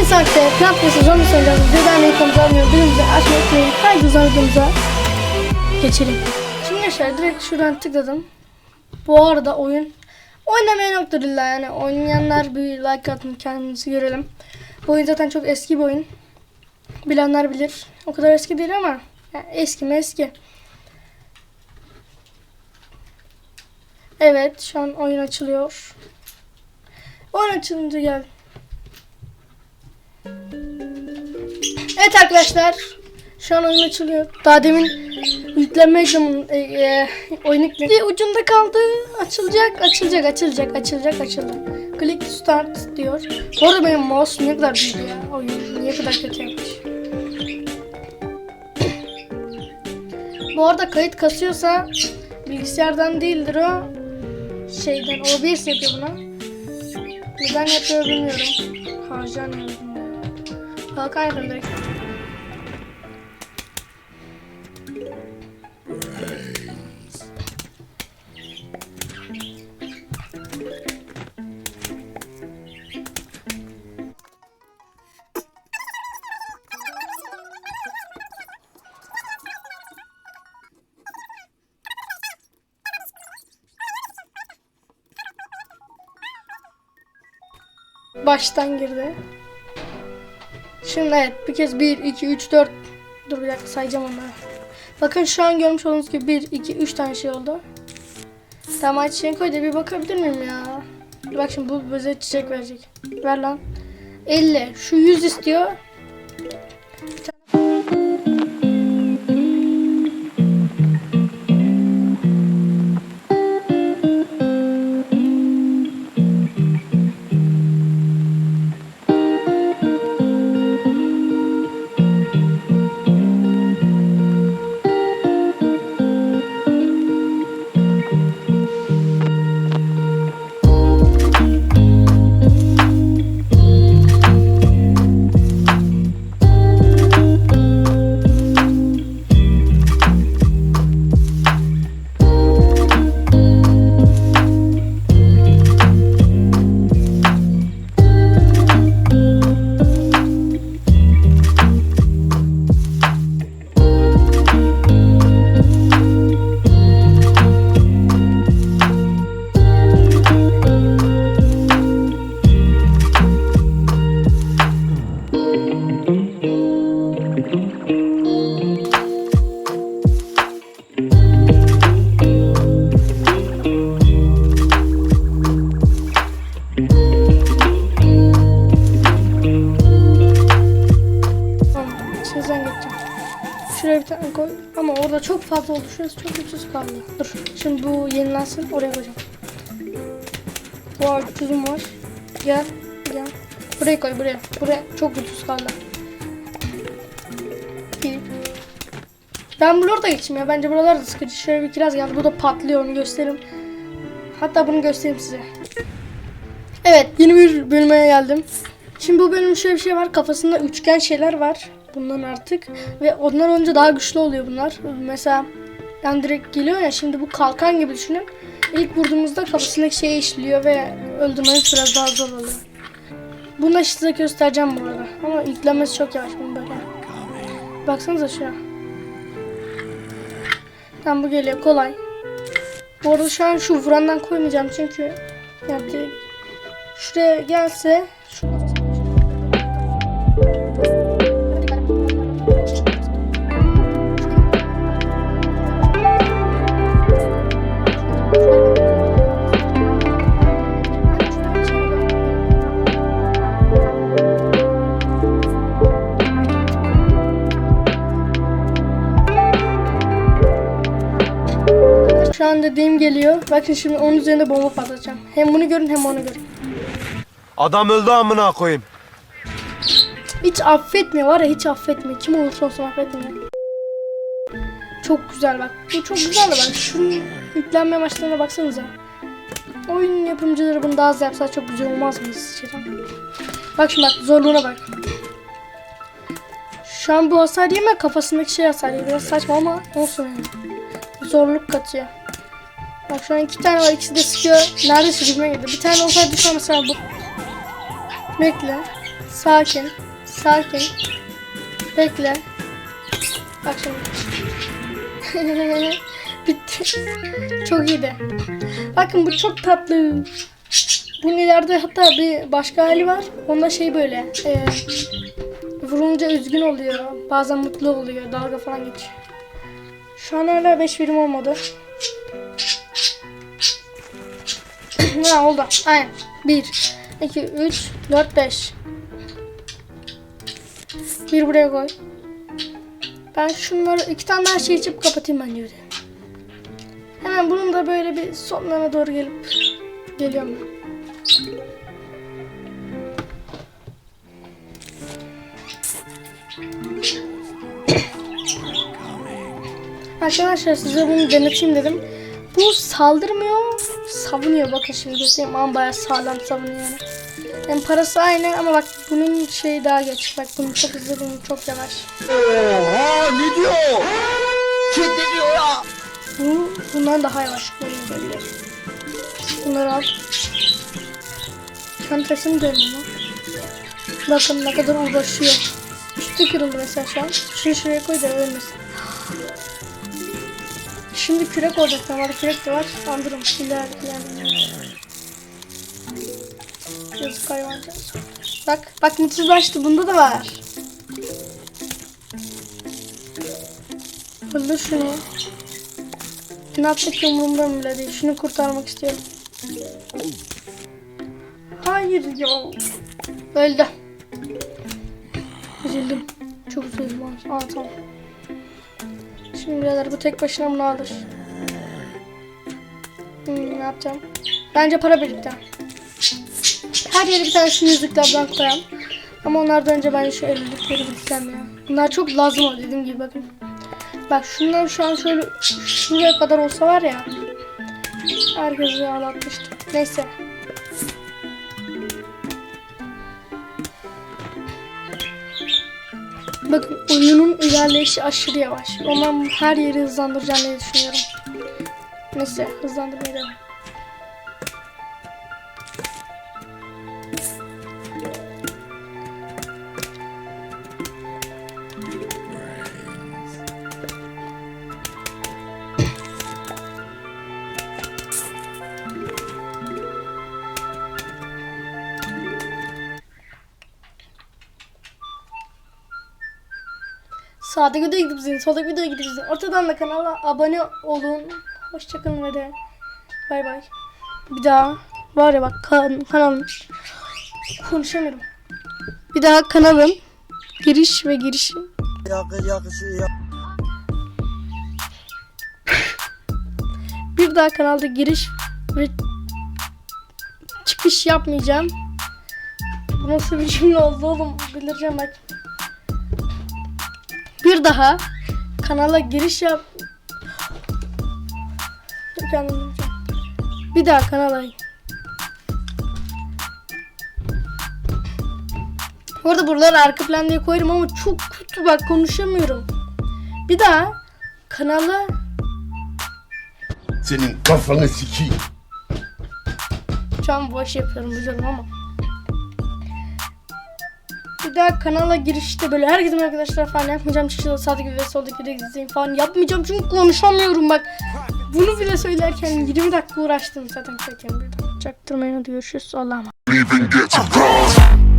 Plant vs. Zombi oynayacağız. Videodan ilk konusu almıyorum. Birbirimize açmayı unutmayın. Haydi uzun videomuza geçelim. Şimdi arkadaşlar direkt şuradan tıkladım. Bu arada oyun oynamaya yoktur illa yani. Oynayanlar bir like atın kendimizi görelim. Bu oyun zaten çok eski bir oyun. Bilenler bilir. O kadar eski değil ama yani eski mi eski. Evet şu an oyun açılıyor. Oyun açılınca gel. Evet arkadaşlar. Şu an oyun açılıyor. Daha demin yüklenme ekranının e, e, oyun yükledi. Ucunda kaldı. Açılacak, açılacak, açılacak, açılacak, açıldı. Click start diyor. Bu arada benim mouse ne kadar büyük ya. Oyun niye kadar kötü yapmış. Bu arada kayıt kasıyorsa bilgisayardan değildir o. Şeyden OBS yapıyor buna. Neden yapıyor bilmiyorum. Harcanmıyor. Kalkan yapayım direkt. Baştan girdi. Şimdi evet bir kez 1, 2, 3, 4 Dur bir dakika sayacağım onları. Bakın şu an görmüş olduğunuz gibi 1, 2, 3 tane şey oldu. Tamam çiçeğini koy da bir bakabilir miyim ya? Bak şimdi bu bize çiçek verecek. Ver lan. 50. Şu 100 istiyor. Fazla oldu. Şurası çok ucuz kaldı. Dur. Şimdi bu yenilensin. Oraya koyacağım. Wow, ucuzum var. Gel. Gel. Buraya koy buraya. Buraya çok ucuz kaldı. Ben buralarda geçeyim ya. Bence buralar da sıkıcı. Şöyle bir kiraz geldi. Bu da patlıyor. Onu göstereyim. Hatta bunu göstereyim size. Evet. Yeni bir bölüme geldim. Şimdi bu bölümün şöyle bir şey var. Kafasında üçgen şeyler var. Bundan artık. Ve ondan önce daha güçlü oluyor bunlar. Mesela yani direkt geliyor ya. Şimdi bu kalkan gibi düşünün. İlk vurduğumuzda kafasındaki şey işliyor ve öldürmeniz biraz daha zor oluyor. Bunu size göstereceğim bu arada. Ama yüklenmesi çok yavaş. Bunu böyle. Baksanıza şuna. Tamam bu geliyor. Kolay. Bu arada şu an şu vurandan koymayacağım çünkü yani şuraya gelse şu an dediğim geliyor. Bakın şimdi onun üzerinde bomba patlatacağım. Hem bunu görün hem onu görün. Adam öldü amına koyayım. Hiç affetmiyor var ya hiç affetmiyor. Kim olursa olsun affetmiyor. Çok güzel bak. Bu çok güzel de bak. Şunun yüklenme maçlarına baksanıza. Oyun yapımcıları bunu daha az yapsa çok güzel olmaz mı sizce? Bak şimdi bak zorluğuna bak. Şu an bu hasar yeme kafasındaki şey hasar yiyor. Biraz saçma ama olsun yani. Zorluk katıyor. Bak şu an iki tane var ikisi de sıkıyor. Neredeyse dibime girdi. Bir tane olsaydı şu mesela bu. Bekle. Sakin. Sakin. Bekle. Bak şimdi. Bitti. Çok iyiydi. Bakın bu çok tatlı. Bunun ileride hatta bir başka hali var. Onda şey böyle. E, vurunca üzgün oluyor. Bazen mutlu oluyor. Dalga falan geçiyor. Şu an hala 5 birim olmadı. Ha oldu. Aynen. 1, 2, 3, 4, 5. Bir buraya koy. Ben şunları iki tane daha şey içip kapatayım bir de. Hemen bunun da böyle bir sonlarına doğru gelip geliyorum ben. Arkadaşlar size bunu deneteyim dedim. Bu saldırmıyor, savunuyor. Bakın şimdi göstereyim ama bayağı sağlam savunuyor yani. Yani parası aynı ama bak bunun şeyi daha geç. Bak bunun çok hızlı, bunun çok yavaş. Oha ne diyor? Kim ne diyor ya? Bu bundan daha yavaş. Bunları al. Çantasını dönüyor mu? Bakın ne kadar uğraşıyor. Üstü kırıldı mesela şu an. Şunu şuraya koy da ölmesin. Şimdi kürek olacak. Normalde kürek de var. Andırım. İleride yani. Yazık hayvancağız. Bak. Bak mutsuzlaştı. Bunda da var. Öldür şunu. Ne yapacak umurumda bile değil. Şunu kurtarmak istiyorum. Hayır ya. Öldü. Üzüldüm. Çok üzüldüm. Aa tamam. Şimdi birader bu tek başına bunu alır. Hmm, ne yapacağım? Bence para birikti. Her yere bir tane şu yüzüklerden koyalım. Ama onlardan önce ben şu evlilikleri bitireceğim ya. Bunlar çok lazım o dediğim gibi bakın. Bak şunlar şu an şöyle şuraya kadar olsa var ya. Herkesi ağlatmıştı. Neyse. Bakın oyunun ilerleyişi aşırı yavaş. Ondan her yeri hızlandıracağım diye düşünüyorum. Neyse hızlandırmaya devam. Sağdaki videoya gidip izleyin, soldaki videoya gidip izleyin. Ortadan da kanala abone olun. Hoşçakalın ve de bay bay. Bir daha var ya bak kan kanalım. Konuşamıyorum. Bir daha kanalım giriş ve giriş Yakı yakışı ya. bir daha kanalda giriş ve çıkış yapmayacağım. Bu nasıl bir cümle oldu oğlum? Bildireceğim bak. Bir daha kanala giriş yap. Bir daha kanala Bu arada buraları arka plan diye koyarım ama çok kötü bak konuşamıyorum. Bir daha kanala Senin kafanı sikeyim. Şu an boş yapıyorum biliyorum ama. Bir daha kanala girişte böyle herkesin arkadaşlar falan yapmayacağım. Çıkışta sağdaki ve soldaki de izleyin falan yapmayacağım çünkü konuşamıyorum bak. Bunu bile söylerken 20 dakika uğraştım zaten çekken bir Çaktırmayın hadi görüşürüz Allah'a emanet.